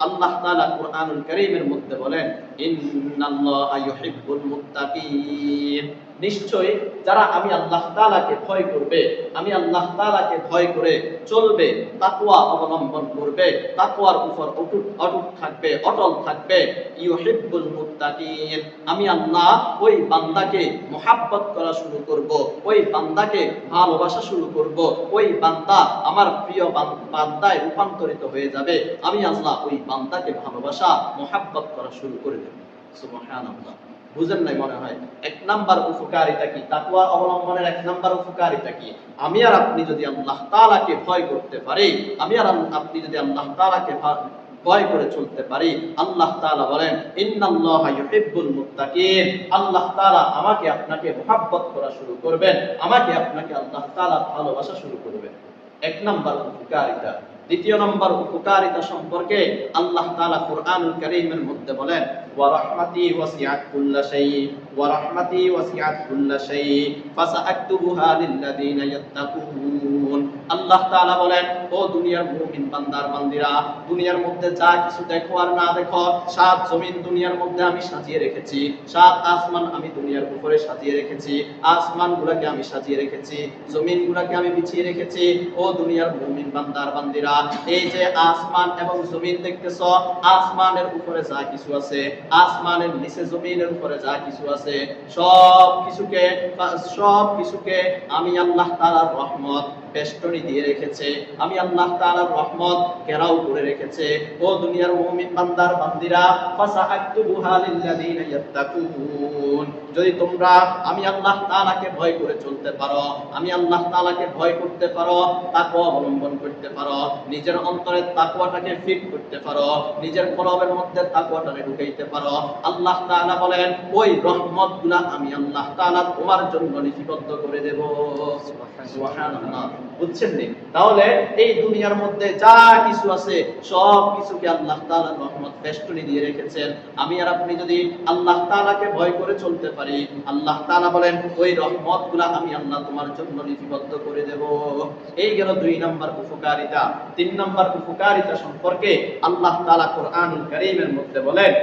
আল্লাহ তাআলা কোরআনুল কারীমের মধ্যে বলেন ইন্নাল্লাহা ইউহিব্বুল মুত্তাকিন নিশ্চয়ই যারা আমি আল্লাহ তাআলাকে ভয় করবে, আমি আল্লাহ তাআলাকে ভয় করে চলবে, তাকওয়া অবলম্বন করবে, তাকওয়ার উপর অটুট অটুট থাকবে, অটল থাকবে, ইউহিব্বুল মুত্তাকিন। আমি আল্লাহ ওই বান্দাকে মোহাব্বত করা শুরু করব, ওই বান্দাকে ভালোবাসা শুরু করব, ওই বান্দা আমার প্রিয় বান্দায় রূপান্তরিত হয়ে যাবে। আমি আল্লাহ ওই বান্দাকে ভালোবাসা, মোহাব্বত করা শুরু করে দেব। সুবহানাল্লাহ। বুঝেন নাই মনে হয়। এক নাম্বার উপকারিতা কি? তাকওয়া অবলম্বনের এক নাম্বার উপকারিতা কি? আমি আর আপনি যদি আল্লাহ তাআলাকে ভয় করতে পারি, আমি আর আপনি যদি আল্লাহ তাআলাকে ভয় করে চলতে পারি, আল্লাহ তাআলা বলেন, ইন্নাল্লাহা ইউহিব্বুল মুত্তাকিন। আল্লাহ তাআলা আমাকে আপনাকে মোহাব্বত করা শুরু করবেন, আমাকে আপনাকে আল্লাহ তাআলা ভালোবাসা শুরু করবেন। এক নাম্বার উপকারিতা। দ্বিতীয় নম্বর উপকারিতা সম্পর্কে আল্লাহ তাআলা কোরআনুল কারীমের মধ্যে বলেন, ওয়া বলেন, ও দুনিয়ার মুমিন বান্দার বান্দিরা, দুনিয়ার মধ্যে যা কিছু দেখো আর না দেখো, সাত জমিন দুনিয়ার মধ্যে আমি সাজিয়ে রেখেছি, সাত আসমান আমি দুনিয়ার উপরে সাজিয়ে রেখেছি আসমান গুলাকে আমি সাজিয়ে রেখেছি জমিন গুলাকে আমি বিছিয়ে রেখেছি। ও দুনিয়ার মুমিন বান্দার বান্দিরা এই যে আসমান এবং জমিন দেখতেছ, আসমানের উপরে যা কিছু আছে, আসমানের নিচে জমিনের উপরে যা কিছু আছে সব কিছুকে সব কিছুকে আমি আল্লাহ তালার রহমত বেষ্টনী দিয়ে রেখেছে। আমি আল্লাহ তাআলার রহমত ঘেরাও করে রেখেছে। ও দুনিয়ার মুমিন বান্দার বান্দিরা ফাসাআকতুবুহা লিল্লাযিনা ইয়াত্তাকুন। যদি তোমরা আমি আল্লাহ তাআলাকে ভয় করে চলতে পারো, আমি আল্লাহ তাআলাকে ভয় করতে পারো, তাকওয়া অবলম্বন করতে পারো, নিজের অন্তরে তাকওয়াটাকে ফিট করতে পারো, নিজের কলবের মধ্যে তাকওয়াটাকে ঢুকাইতে পারো, আল্লাহ তাআলা বলেন, ওই রহমতগুলা আমি আল্লাহ তাআলা তোমার জন্য লিপিবদ্ধ করে দেব। সুবহানাল্লাহ। বুঝছেন নি? তাহলে এই দুনিয়ার মধ্যে যা কিছু আছে, সব কিছুকে আল্লাহ তাআলার রহমত বেষ্টনী দিয়ে রেখেছেন। আমি আর আপনি যদি আল্লাহ তাআলাকে ভয় করে চলতে পারি, আল্লাহ তাআলা বলেন, ওই রহমতগুলা আমি আল্লাহ তোমার জন্য লিপিবদ্ধ করে দেব। এই গেল দুই নাম্বার উপকারিতা। তিন নাম্বার উপকারিতা সম্পর্কে আল্লাহ তাআলা কোরআনুল কারীমের মধ্যে বলেন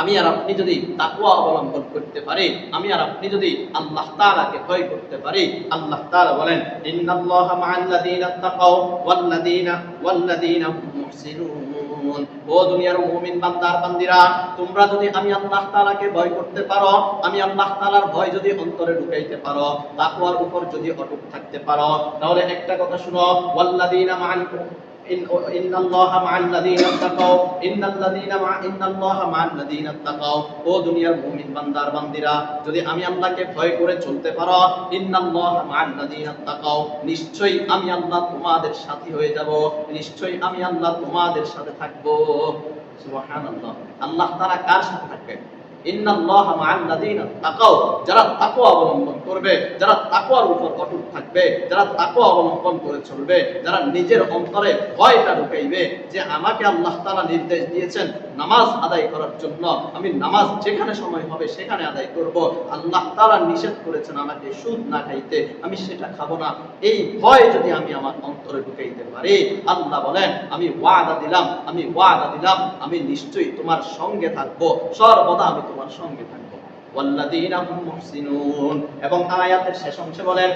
আমি আর আপনি যদি তাকুয়া অবলম্বন করতে পারি, আমি আর আপনি যদি আল্লাহ তাআলাকে ভয় করতে পারি, আল্লাহ তাআলা বলেন, ইন্নাল্লাহা মা'আল্লাযীনা তাকাও ওয়াল্লাযীনা ওয়াল্লাযীনা মুহসিনুন। ও দুনিয়ার মুমিন বান্দার বান্দিরা, তোমরা যদি আমি আল্লাহ তাআলাকে ভয় করতে পারো, আমি আল্লাহ তাআলার ভয় যদি অন্তরে ঢুকাইতে পারো, তাকওয়ার উপর যদি অটুট থাকতে পারো, তাহলে একটা কথা শুনো, ওয়াল্লাযীনা মা'আল إن إن الله مع الذين اتقوا إن الذين مع إن الله مع الذين اتقوا ও দুনিয়ার মুমিন বান্দার বান্দিরা যদি আমি আল্লাহকে ভয় করে চলতে পারো ইন্নাল্লাহ মা'আল লাযিনা তাকাও নিশ্চয়ই আমি আল্লাহ তোমাদের সাথী হয়ে যাব নিশ্চয়ই আমি আল্লাহ তোমাদের সাথে থাকব সুবহানাল্লাহ আল্লাহ তাআলা কার সাথে থাকবেন আমাকে নির্দেশ দিয়েছেন নামাজ আদায় করার জন্য, আমি নামাজ যেখানে সময় হবে সেখানে আদায় করব। আল্লাহ তাআলা নিষেধ করেছেন আমাকে সুদ না খাইতে, আমি সেটা খাব না। এই ভয় যদি আমি আমার অন্তরে ঢুকাইতে পারি, আল্লাহ বলেন, আমি ওয়াদা দিলাম, আমি ওয়াদা দিলাম, আমি নিশ্চয়ই তোমার সঙ্গে থাকব। সর্বদা আমি তোমার সঙ্গে থাকব। এবং আয়াতের শেষ অংশে বলেন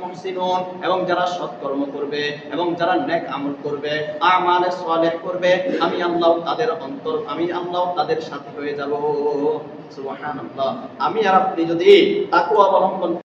মুহসিনুন। এবং যারা সৎকর্ম করবে এবং যারা নেক আমল করবে, আমালে সালেহ করবে, আমি আল্লাহ তাদের অন্তর, আমি আল্লাহ তাদের সাথে হয়ে যাব। আমি আর আপনি যদি তাকে অবলম্বন